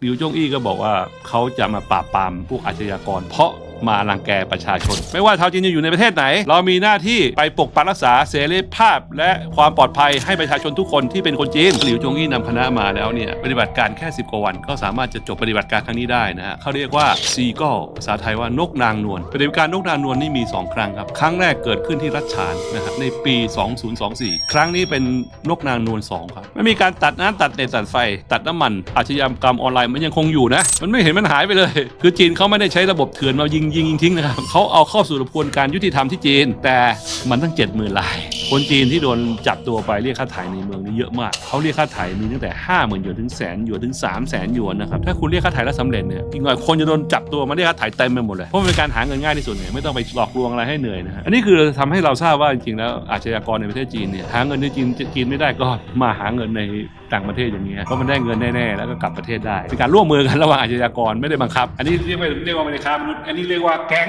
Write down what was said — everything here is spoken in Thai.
หลิวจงอี้ก็บอกว่าเขาจะมาปราบปรามพวกอาชญากร เพราะ มารังแกประชาชน ไม่ว่าชาวจีนจะอยู่ในประเทศไหน เรามีหน้าที่ไปปกปักรักษาเสรีภาพ และความปลอดภัยให้ประชาชนทุกคนที่เป็นคนจีนหลิวจงอี้นำคณะมาแล้วเนี่ยปฏิบัติการแค่ 10 กว่าวัน ก็สามารถจะจบปฏิบัติการครั้งนี้ได้นะฮะเขาเรียกว่าซีก็ภาษาไทยว่านกนางนวลปฏิบัติการนกนางนวลนี่มี 2 ครั้งครับครั้งแรกเกิดขึ้นที่รัชฉานนะครับในปี 2024 ครั้งนี้เป็นนกนางนวล2ครับไม่มีการตัดน้ำตัดเน็ตตัดไฟ ตัดน้ำมันอาชญากรรมออนไลน์มันยังคงอยู่นะมันไม่เห็นมันหายไปเลย คือจีนเขาไม่ได้ใช้ระบบเถื่อนมายิงยิงยิงทิ้งนะครับเขาเอาเข้าสู่กระบวนการยุติธรรมที่จีน แต่มันตั้ง 7 0,000ลาย คนจีนที่โดนจับตัวไปเรียกค่าถ่ายในเมืองนี่เยอะมาก เขาเรียกค่าถ่ายมีตั้งแต่5 0,000หยวนถึงแสนหยวนถึง3 0 0แสนหยวนนะครับ ถ้าคุณเรียกค่าถ่ายแล้วสำเร็จเนี่ย อีกหน่อยคนจะโดนจับตัวมาเรียกค่าถ่ายเต็มไปหมดเลย เพราะมันเป็นการหาเงินง่ายที่สุดเนี่ยไม่ต้องไปหลอกลวงอะไรให้เหนื่อยนะฮะ อันนี้คือทำให้เราทราบว่าจริงๆแล้วอาชญากรในประเทศจีนเนี่ยหาเงินในจีนจีนไม่ได้ก็มาหาเงินในต่างประเทศอย่างเงี้ยเพราะมันได้เงินแน่ๆแล้วก็กลับประเทศได้เป็นการร่วมมือกันระหว่างอาชญากรไม่ได้บังคับ อันนี้เรียกว่าเรียกว่าไม่ได้ค้ามนุษย์อันนี้เรียกว่าแก๊ง